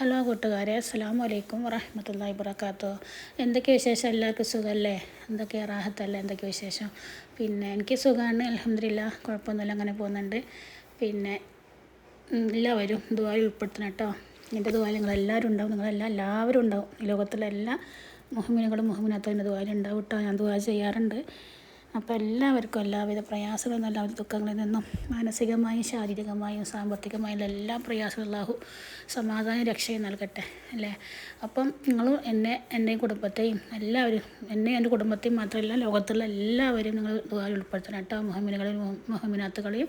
Hello കൂട്ടുകാരെ അസ്സാം വലൈക്കും വറഹമത്തല്ലാ ഇബ്രക്കാത്തു എന്തൊക്കെ വിശേഷം? എല്ലാവർക്കും സുഖമല്ലേ? എന്തൊക്കെ റാഹത്തല്ലേ? എന്തൊക്കെ വിശേഷം? പിന്നെ എനിക്ക് സുഖമാണ് അലഹമില്ല കുഴപ്പമൊന്നുമില്ല അങ്ങനെ പോകുന്നുണ്ട്. പിന്നെ എല്ലാവരും ദുബായിൽ ഉൾപ്പെടുത്തണം കേട്ടോ. എന്റെ ദുബായിൽ നിങ്ങളെല്ലാവരും ഉണ്ടാവും. നിങ്ങളെല്ലാം എല്ലാവരും ഉണ്ടാവും. ഈ ലോകത്തിലെ എല്ലാ മുഹമ്മിനുകളും മുഹമ്മിനത്തും എന്റെ ദുബായിൽ ഉണ്ടാവും കേട്ടോ. ഞാൻ ദുബായി ചെയ്യാറുണ്ട്. അപ്പോൾ എല്ലാവർക്കും എല്ലാവിധ പ്രയാസങ്ങളിൽ നിന്നും എല്ലാവിധ ദുഃഖങ്ങളിൽ നിന്നും മാനസികമായും ശാരീരികമായും സാമ്പത്തികമായും എല്ലാ പ്രയാസവും അല്ലാഹു സമാധാനം രക്ഷയും നൽകട്ടെ അല്ലേ? അപ്പം നിങ്ങളും എന്നെ എന്റെയും കുടുംബത്തെയും എല്ലാവരും എന്നെ എന്റെ കുടുംബത്തെയും മാത്രമല്ല ലോകത്തുള്ള എല്ലാവരും നിങ്ങൾ ദുബായിൽ ഉൾപ്പെടുത്തണം കേട്ടോ മുഹമ്മിനുകളെയും മുഹമ്മിനാത്തുകളെയും.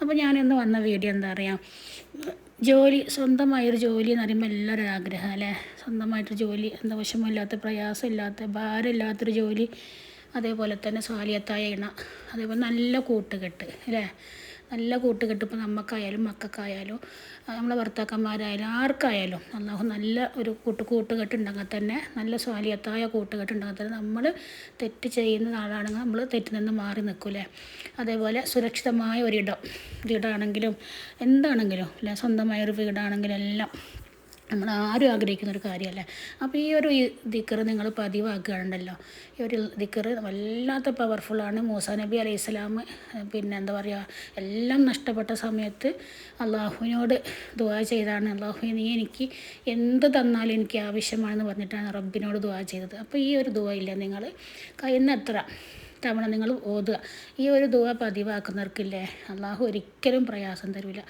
അപ്പോൾ ഞാനിന്ന് വന്ന വീഡിയോ എന്താ പറയുക ജോലി സ്വന്തമായൊരു ജോലി എന്ന് പറയുമ്പോൾ എല്ലാവരും ആഗ്രഹം അല്ലേ? സ്വന്തമായിട്ടൊരു ജോലി എന്താ വിഷമമില്ലാത്ത പ്രയാസമില്ലാത്ത ഭാരമില്ലാത്തൊരു ജോലി അതേപോലെ തന്നെ സ്വാലിയത്തായ ഇണ അതേപോലെ നല്ല കൂട്ടുകെട്ട് അല്ലേ? നല്ല കൂട്ടുകെട്ട് ഇപ്പോൾ നമുക്കായാലും മക്കൾക്കായാലും നമ്മളെ ഭർത്താക്കന്മാരായാലും ആർക്കായാലും അള്ളാഹു നല്ല ഒരു കൂട്ട് കൂട്ടുകെട്ട് ഉണ്ടെങ്കിൽ തന്നെ നല്ല സ്വാലിയത്തായ കൂട്ടുകെട്ട് ഉണ്ടെങ്കിൽ തന്നെ നമ്മൾ തെറ്റ് ചെയ്യുന്ന ആളാണെങ്കിൽ നമ്മൾ തെറ്റിൽ നിന്ന് മാറി നിൽക്കൂലേ അതേപോലെ സുരക്ഷിതമായ ഒരിടം വീടാണെങ്കിലും എന്താണെങ്കിലും അല്ലെ? സ്വന്തമായ ഒരു വീടാണെങ്കിലും എല്ലാം നമ്മൾ ആരും ആഗ്രഹിക്കുന്ന ഒരു കാര്യമല്ല അപ്പോൾ ഈ ഒരു ദിക്കർ നിങ്ങൾ പതിവാക്കുകയാണല്ലോ. ഈ ഒരു ദിക്കർ വല്ലാത്ത പവർഫുള്ളാണ് മൂസ നബി അലൈഹി സ്വലാം പിന്നെ എന്താ പറയുക എല്ലാം നഷ്ടപ്പെട്ട സമയത്ത് അള്ളാഹുവിനോട് ദുവാ ചെയ്താണ്. അള്ളാഹു നീ എനിക്ക് എന്ത് തന്നാലും എനിക്ക് ആവശ്യമാണെന്ന് പറഞ്ഞിട്ടാണ് റബ്ബിനോട് ദുവാ ചെയ്തത്. അപ്പോൾ ഈ ഒരു ദുആ ഇല്ല നിങ്ങൾ കഴിയുന്നത്ര തവണ നിങ്ങൾ ഓതുക. ഈ ഒരു ദുവ പതിവാക്കുന്നവർക്കില്ലേ? അള്ളാഹു ഒരിക്കലും പ്രയാസം തരൂല.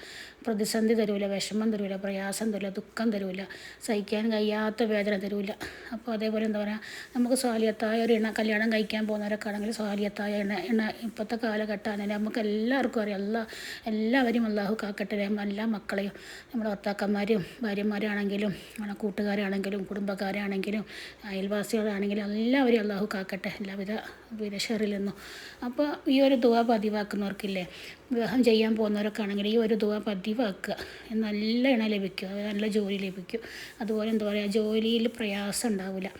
പ്രതിസന്ധി തരൂല വിഷമം തരൂല പ്രയാസം തരൂല ദുഃഖം തരൂല സഹിക്കാൻ കഴിയാത്ത വേദന തരൂല. അപ്പോൾ അതേപോലെ എന്താ പറയുക നമുക്ക് സ്വാലിയത്തായ ഒരു ഇണ കല്യാണം കഴിക്കാൻ പോകുന്നവരൊക്കെ ആണെങ്കിൽ സ്വാലിയത്തായ ഇണ ഇണ ഇപ്പോഴത്തെ കാലഘട്ടമാണ് നമുക്ക് എല്ലാവർക്കും അറിയാം. എല്ലാ എല്ലാവരും അള്ളാഹു കാക്കട്ടെ. എല്ലാ മക്കളെയും നമ്മുടെ ഭർത്താക്കന്മാരും ഭാര്യമാരാണെങ്കിലും കൂട്ടുകാരാണെങ്കിലും കുടുംബക്കാരാണെങ്കിലും അയൽവാസികളാണെങ്കിലും എല്ലാവരും അള്ളാഹു കാക്കട്ടെ. എല്ലാവിധ വിരഷറിൽ നിന്നും അപ്പോൾ ഈ ഒരു ദുവ പതിവാക്കുന്നവർക്കില്ലേ വിവാഹം ചെയ്യാൻ പോകുന്നവരൊക്കെ ആണെങ്കിൽ ഈ ഒരു ദുവ പതിവാക്കുക. നല്ല ഇണ ലഭിക്കും നല്ല ജോലി ലഭിക്കും. അതുപോലെ എന്താ പറയുക ജോലിയിൽ പ്രയാസം ഉണ്ടാവില്ല.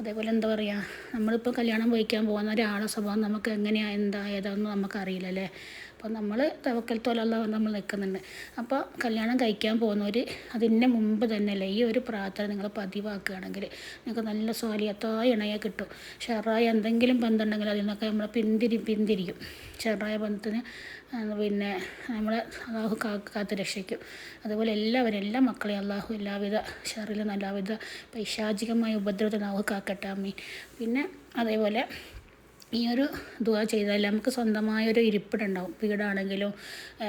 അതേപോലെ എന്താ പറയുക നമ്മളിപ്പോൾ കല്യാണം വഹിക്കാൻ പോകുന്ന ഒരാളെ സ്വഭാവം നമുക്ക് എങ്ങനെയാണ് എന്താ ഏതാണെന്ന് നമുക്കറിയില്ല അല്ലേ അപ്പോൾ നമ്മൾ തവക്കൽ തോലല്ല നമ്മൾ നിൽക്കുന്നുണ്ട്. അപ്പോൾ കല്യാണം കഴിക്കാൻ പോകുന്നവർ അതിന് മുമ്പ് തന്നെ അല്ലേ ഈ ഒരു പ്രാർത്ഥന നിങ്ങൾ പതിവാക്കുകയാണെങ്കിൽ നിങ്ങൾക്ക് നല്ല സ്വാലിയത്തായ ഇണയെ കിട്ടും. ഷെറായ എന്തെങ്കിലും ബന്ധമുണ്ടെങ്കിൽ അതിൽ നിന്നൊക്കെ നമ്മൾ പിന്തിരി പിന്തിരിക്കും. ഷെറായ ബന്ധത്തിന് പിന്നെ നമ്മളെ അള്ളാഹു കാത്ത് രക്ഷിക്കും. അതുപോലെ എല്ലാവരും എല്ലാ മക്കളെയും അള്ളാഹു എല്ലാവിധ ഷെറിലും എല്ലാവിധ പൈശാചികമായ ഉപദ്രവത്തിൽ അള്ളാഹു കാക്കട്ടെ. പിന്നെ അതേപോലെ ഈ ഒരു ദുവ ചെയ്താൽ നമുക്ക് സ്വന്തമായൊരു ഇരിപ്പിടുണ്ടാവും. വീടാണെങ്കിലും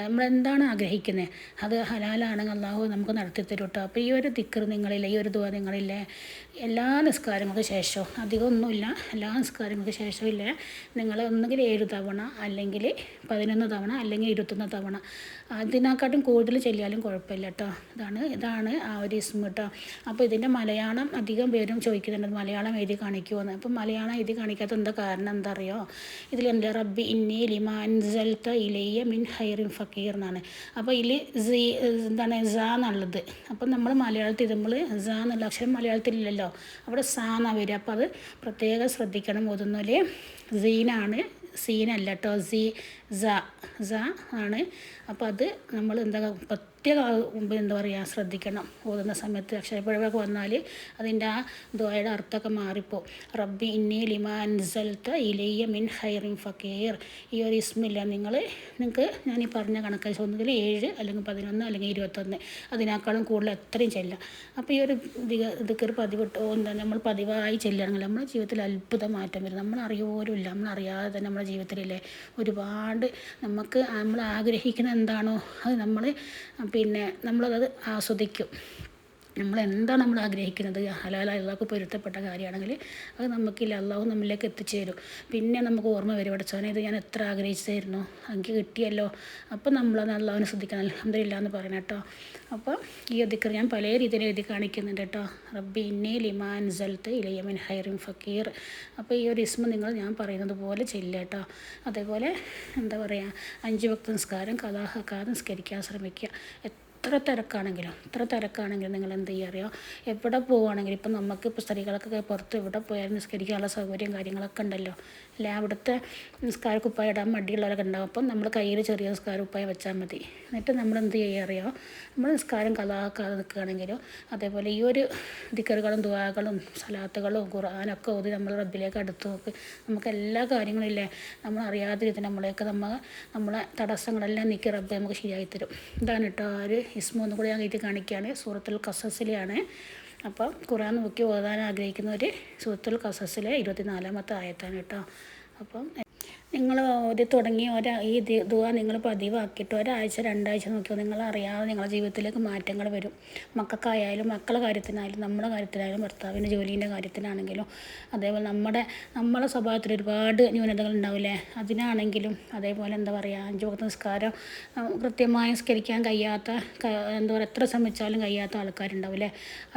നമ്മളെന്താണ് ആഗ്രഹിക്കുന്നത് അത് ഹലാലാണെങ്കിൽ അള്ളാഹു നമുക്ക് നടത്തി തരും കേട്ടോ അപ്പോൾ ഈ ഒരു ദിക്കർ നിങ്ങളില്ല ഈ ഒരു ദുവ നിങ്ങളില്ലേ എല്ലാ നിസ്കാരങ്ങൾക്ക് ശേഷവും അധികമൊന്നുമില്ല എല്ലാ നിസ്കാരങ്ങൾക്ക് ശേഷവും ഇല്ലേ നിങ്ങൾ ഒന്നുകിൽ ഏഴ് തവണ അല്ലെങ്കിൽ പതിനൊന്ന് തവണ അല്ലെങ്കിൽ ഇരുപത്തൊന്ന് തവണ. അതിനെക്കാട്ടും കൂടുതൽ ചെല്ലിയാലും കുഴപ്പമില്ല കേട്ടോ ഇതാണ് ഇതാണ് ആ ഒരു ഇസ്മ കേട്ടോ അപ്പോൾ ഇതിന്റെ മലയാളം അധികം പേരും ചോദിക്കുന്നുണ്ട് മലയാളം എഴുതി കാണിക്കുമെന്ന് അപ്പം മലയാളം എഴുതി കാണിക്കാത്ത എന്താ കാരണം എന്താ അറിയോ ഇതിലെന്താ റബ്ബി ഇന്നി ലിമാ അൻസൽത്ത ഇലയ്യ മിൻ ഹൈറിൻ ഫക്കീർ എന്നാണ്. അപ്പോൾ ഇതിൽ സീ എന്താണ് സ എന്നുള്ളത്. അപ്പം നമ്മൾ മലയാളത്തിൽ നമ്മൾ സ എന്നുള്ള അക്ഷരം മലയാളത്തിലില്ലല്ലോ. അവിടെ സാ എന്നാ വരിക. അപ്പോൾ അത് പ്രത്യേകം ശ്രദ്ധിക്കണം. ഓതുന്നതിൽ സീനാണ്. സീനല്ല കേട്ടോ. സീ സ സ ആണ്. അപ്പോൾ അത് നമ്മൾ എന്താ പ്രത്യേക എന്താ പറയുക ശ്രദ്ധിക്കണം. ഓതുന്ന സമയത്ത് അക്ഷരപ്പിഴവൊക്കെ വന്നാൽ അതിന്റെ ആ ദ്വയുടെ അർത്ഥമൊക്കെ മാറിപ്പോ റബ്ബി ഇന്നി ലിമ അൻസൽത്ത ഇലയ്യ മിൻ ഹൈറിൻ ഫക്കീർ ഈ ഒരു ഇസ്മില്ല നിങ്ങൾ നിങ്ങൾക്ക് ഞാൻ ഈ പറഞ്ഞ കണക്കായി ഒന്നുകിൽ ഏഴ് അല്ലെങ്കിൽ പതിനൊന്ന് അല്ലെങ്കിൽ ഇരുപത്തൊന്ന് അതിനേക്കാളും കൂടുതൽ എത്രയും ചെല്ലാം. അപ്പോൾ ഈ ഒരു ദിക്കർ പതിവിട്ട് എന്താ നമ്മൾ പതിവായി ചെല്ലുകയാണെങ്കിൽ നമ്മുടെ ജീവിതത്തിൽ അത്ഭുത മാറ്റം വരും. നമ്മൾ അറിയോരുമില്ല നമ്മൾ അറിയാതെ തന്നെ നമ്മുടെ ജീവിതത്തിലല്ലേ ഒരുപാട് നമുക്ക് നമ്മൾ ആഗ്രഹിക്കുന്ന എന്താണോ അത് നമ്മൾ പിന്നെ നമ്മളത് ആസ്വദിക്കും. നമ്മൾ എന്താണ് നമ്മൾ ആഗ്രഹിക്കുന്നത്? ഹലാല അള്ളാഹ്ക്ക് പൊരുത്തപ്പെട്ട കാര്യമാണെങ്കിൽ അത് നമുക്കില്ല. അള്ളാഹു നമ്മളിലേക്ക് എത്തിച്ചേരും. പിന്നെ നമുക്ക് ഓർമ്മ വരും. അടച്ചോനെ ഇത് ഞാൻ എത്ര ആഗ്രഹിച്ചായിരുന്നു എനിക്ക് കിട്ടിയല്ലോ. അപ്പം നമ്മളത് അള്ളാഹുവിനെ ശ്രദ്ധിക്കണം. അലഹമില്ല എന്ന് പറയണം കേട്ടോ. അപ്പോൾ ഈ ദിക്കർ ഞാൻ പല രീതിയിൽ എഴുതി കാണിക്കുന്നുണ്ട് കേട്ടോ. റബ്ബി ഇന്നെ ലിമാൻ സൽത്ത് ഇലയമിൻ ഹൈറിൻ ഫക്കീർ. അപ്പോൾ ഈ ഒരു ഇസ്മ നിങ്ങൾ ഞാൻ പറയുന്നത് പോലെ ചെല്ലുക കേട്ടോ. അതേപോലെ എന്താ പറയുക? അഞ്ച് ഭക്ത നിസ്കാരം കഥാഹക്കാതെ നിസ്കരിക്കാൻ ശ്രമിക്കുക. എത്ര തിരക്കാണെങ്കിലും എത്ര തിരക്കാണെങ്കിലും നിങ്ങൾ എന്ത് ചെയ്യുക അറിയോ? എവിടെ പോവുകയാണെങ്കിലും ഇപ്പം നമുക്ക് ഇപ്പോൾ സ്ത്രീകൾക്കൊക്കെ പുറത്ത് എവിടെ പോയാലും നിസ്കരിക്കാനുള്ള സൗകര്യം കാര്യങ്ങളൊക്കെ ഉണ്ടല്ലോ. അല്ലെ? അവിടുത്തെ നിസ്കാര കുപ്പായ ഇടാൻ മടിയുള്ളവരൊക്കെ ഉണ്ടാവും. അപ്പം നമ്മൾ കയ്യിൽ ചെറിയ നിസ്കാര കുപ്പായം വെച്ചാൽ മതി. എന്നിട്ട് നമ്മൾ എന്ത് ചെയ്യുക അറിയോ? നമ്മൾ നിസ്കാരം കലാക്കാതെ നിൽക്കുകയാണെങ്കിലും അതേപോലെ ഈ ഒരു ദിക്കറുകളും ദുവാകളും സലാത്തുകളും ഖുർആാനൊക്കെ ഓതി നമ്മൾ റബ്ബിലേക്ക് അടുത്ത് നോക്ക്. നമുക്ക് എല്ലാ കാര്യങ്ങളും ഇല്ലേ? നമ്മൾ അറിയാതെ രീതി നമ്മളെയൊക്കെ നമ്മൾ നമ്മളെ തടസ്സങ്ങളെല്ലാം നീക്കി റബ്ബ് നമുക്ക് ശരിയായി തരും. ഇതാണ് കേട്ടോ ആ ഒരു ഇസ്മ ഒന്നും കൂടി ഞാൻ കയറ്റി കാണിക്കുകയാണ്. സൂറത്തുൽ കസസിലെയാണ് അപ്പം ഖുറാൻ നോക്കി ഓതാൻ ആഗ്രഹിക്കുന്നവർ സൂറത്തുൽ കസസിലെ ഇരുപത്തിനാലാമത്തെ ആയത്താണ് കേട്ടോ. അപ്പം നിങ്ങൾ ഓതി തുടങ്ങി ഒരാ ഈ ദുവ നിങ്ങൾ പതിവാക്കിയിട്ട് ഒരാഴ്ച രണ്ടാഴ്ച നോക്കിയാൽ നിങ്ങൾ അറിയാതെ നിങ്ങളുടെ ജീവിതത്തിലേക്ക് മാറ്റങ്ങൾ വരും. മക്കൾക്കായാലും മക്കളുടെ കാര്യത്തിനായാലും നമ്മുടെ കാര്യത്തിനായാലും ഭർത്താവിന്റെ ജോലീന്റെ കാര്യത്തിനാണെങ്കിലും അതേപോലെ നമ്മുടെ നമ്മളെ സ്വഭാവത്തിൽ ഒരുപാട് ന്യൂനതകൾ ഉണ്ടാവില്ലേ? അതിനാണെങ്കിലും അതേപോലെ എന്താ പറയുക അഞ്ചു വക്ത നിസ്കാരം കൃത്യമായി നിസ്കരിക്കാൻ കഴിയാത്ത എന്താ പറയുക എത്ര ശ്രമിച്ചാലും കഴിയാത്ത ആൾക്കാരുണ്ടാവില്ലേ?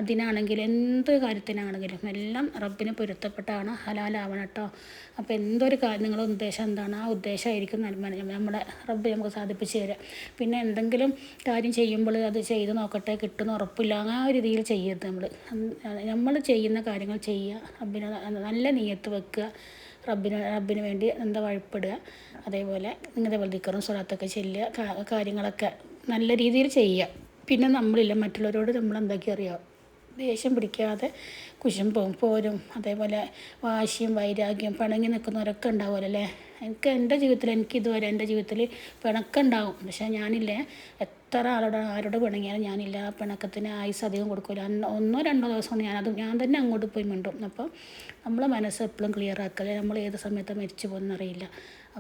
അതിനാണെങ്കിലും എന്ത് കാര്യത്തിനാണെങ്കിലും എല്ലാം റബ്ബിന് പൊരുത്തപ്പെട്ടാണ് ഹലാലാവണം കേട്ടോ. അപ്പോൾ എന്തൊരു കാര്യം നിങ്ങളുടെ ഉദ്ദേശം എന്താണ് ആ ഉദ്ദേശമായിരിക്കും നമ്മുടെ റബ്ബ് നമുക്ക് സാധിപ്പിച്ച് തരിക പിന്നെ എന്തെങ്കിലും കാര്യം ചെയ്യുമ്പോൾ അത് ചെയ്ത് നോക്കട്ടെ കിട്ടുന്ന ഉറപ്പില്ല. ആ രീതിയിൽ ചെയ്യരുത് നമ്മൾ നമ്മൾ ചെയ്യുന്ന കാര്യങ്ങൾ ചെയ്യുക റബ്ബിന് നല്ല നീയത്ത് വെക്കുക റബ്ബിന് റബ്ബിന് വേണ്ടി എന്താ വഴിപ്പെടുക അതേപോലെ ഇങ്ങനത്തെ ദിക്കറും സ്വലാത്തൊക്കെ ചെല്ലുക കാര്യങ്ങളൊക്കെ നല്ല രീതിയിൽ ചെയ്യുക. പിന്നെ നമ്മളില്ല മറ്റുള്ളവരോട് നമ്മൾ എന്താക്കി അറിയാം? ദേഷ്യം പിടിക്കാതെ കുശുമ്പും പോരും അതേപോലെ വാശിയും വൈരാഗ്യം പിണങ്ങി നിൽക്കുന്നവരൊക്കെ ഉണ്ടാവുമല്ലോ അല്ലേ? എനിക്ക് എന്റെ ജീവിതത്തിൽ എനിക്ക് ഇതുവരെ എന്റെ ജീവിതത്തിൽ പിണക്കുണ്ടാവും പക്ഷേ ഞാനില്ലേ എത്ര ആളോട് ആരോട് പിണങ്ങിയാലും ഞാനില്ല ആ പിണക്കത്തിന് ആയുസ് അധികം കൊടുക്കില്ല ഒന്നോ രണ്ടോ ദിവസം ഞാനത് ഞാൻ തന്നെ അങ്ങോട്ട് പോയി മിണ്ടും. അപ്പോൾ നമ്മളെ മനസ്സ് എപ്പോഴും ക്ലിയർ ആക്കല്ലേ നമ്മൾ ഏത് സമയത്ത് മരിച്ചു പോകുന്നറിയില്ല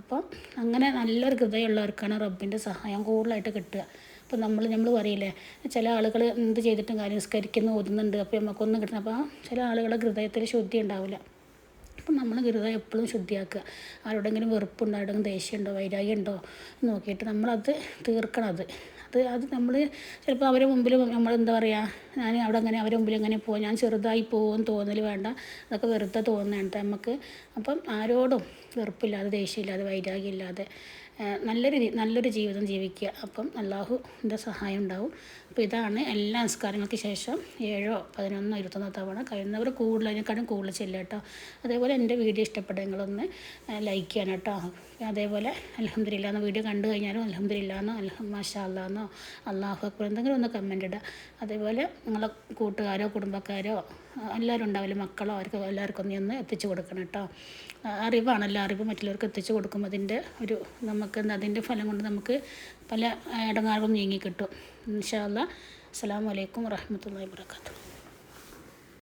അപ്പം അങ്ങനെ നല്ലൊരു ഹൃദയമുള്ളവർക്കാണ് റബ്ബിന്റെ സഹായം കൂടുതലായിട്ട് കിട്ടുക. അപ്പോൾ നമ്മൾ നമ്മൾ പറയില്ലേ ചില ആളുകൾ എന്ത് ചെയ്തിട്ടും കാര്യം നിസ്കരിക്കുന്നു ഓതുന്നുണ്ട് അപ്പോൾ നമുക്കൊന്നും കിട്ടണം അപ്പോൾ ചില ആളുകളുടെ ഹൃദയത്തിൽ ശുദ്ധി ഉണ്ടാവില്ല. അപ്പം നമ്മൾ ഹൃദയം എപ്പോഴും ശുദ്ധിയാക്കുക. ആരോടെങ്കിലും വെറുപ്പുണ്ടോ ദേഷ്യം ഉണ്ടോ വൈരാഗ്യം ഉണ്ടോ നോക്കിയിട്ട് നമ്മളത് തീർക്കണം അത്. അത് അത് നമ്മൾ ചിലപ്പോൾ അവരെ മുമ്പിൽ നമ്മൾ എന്താ പറയുക ഞാൻ അവിടെ അങ്ങനെ അവരെ മുമ്പിൽ എങ്ങനെ പോകും ഞാൻ ചെറുതായി പോകും തോന്നൽ വേണ്ട. അതൊക്കെ വെറുതെ തോന്നേണ്ട നമുക്ക് അപ്പം ആരോടും വെറുപ്പില്ലാതെ ദേഷ്യമില്ലാതെ വൈരാഗ്യമില്ലാതെ നല്ലൊരു നല്ലൊരു ജീവിതം ജീവിക്കുക. അപ്പം അള്ളാഹുവിന്റെ സഹായം ഉണ്ടാവും. അപ്പോൾ ഇതാണ് എല്ലാ സംസ്കാരങ്ങൾക്ക് ശേഷം ഏഴോ പതിനൊന്നോ ഇരുപത്തൊന്നോ തവണ കഴിയുന്നവർ കൂടുതൽ അതിനെക്കാളും കൂടുതൽ ചെല്ലുക കേട്ടോ. അതേപോലെ എന്റെ വീഡിയോ ഇഷ്ടപ്പെട്ട നിങ്ങളൊന്ന് ലൈക്ക് ചെയ്യണം കേട്ടോ. അതേപോലെ അലഹമില്ല എന്ന വീഡിയോ കണ്ടു കഴിഞ്ഞാലും അലഹമില്ല എന്നോ അലഹം മാഷാ അല്ലാന്നോ അള്ളാഹു അക്ബർ എന്തെങ്കിലും ഒന്ന് കമന്റ് ഇടുക. അതേപോലെ നിങ്ങളെ കൂട്ടുകാരോ കുടുംബക്കാരോ എല്ലാവരും ഉണ്ടാവില്ല മക്കളോ അവർക്ക് എല്ലാവർക്കും ഒന്ന് എത്തിച്ചു കൊടുക്കണം കേട്ടോ. അറിവാണല്ലോ അറിവ് മറ്റുള്ളവർക്ക് എത്തിച്ചു കൊടുക്കുമ്പോൾ അതിന്റെ ഒരു നമുക്ക് അതിന്റെ ഫലം കൊണ്ട് നമുക്ക് പല ഇടങ്ങാറും നീങ്ങി കിട്ടും. ഇൻഷാ അല്ലാ അസ്സാം വലൈക്കും വാഹമത്തല്ലാ വാബർക്കാത്തു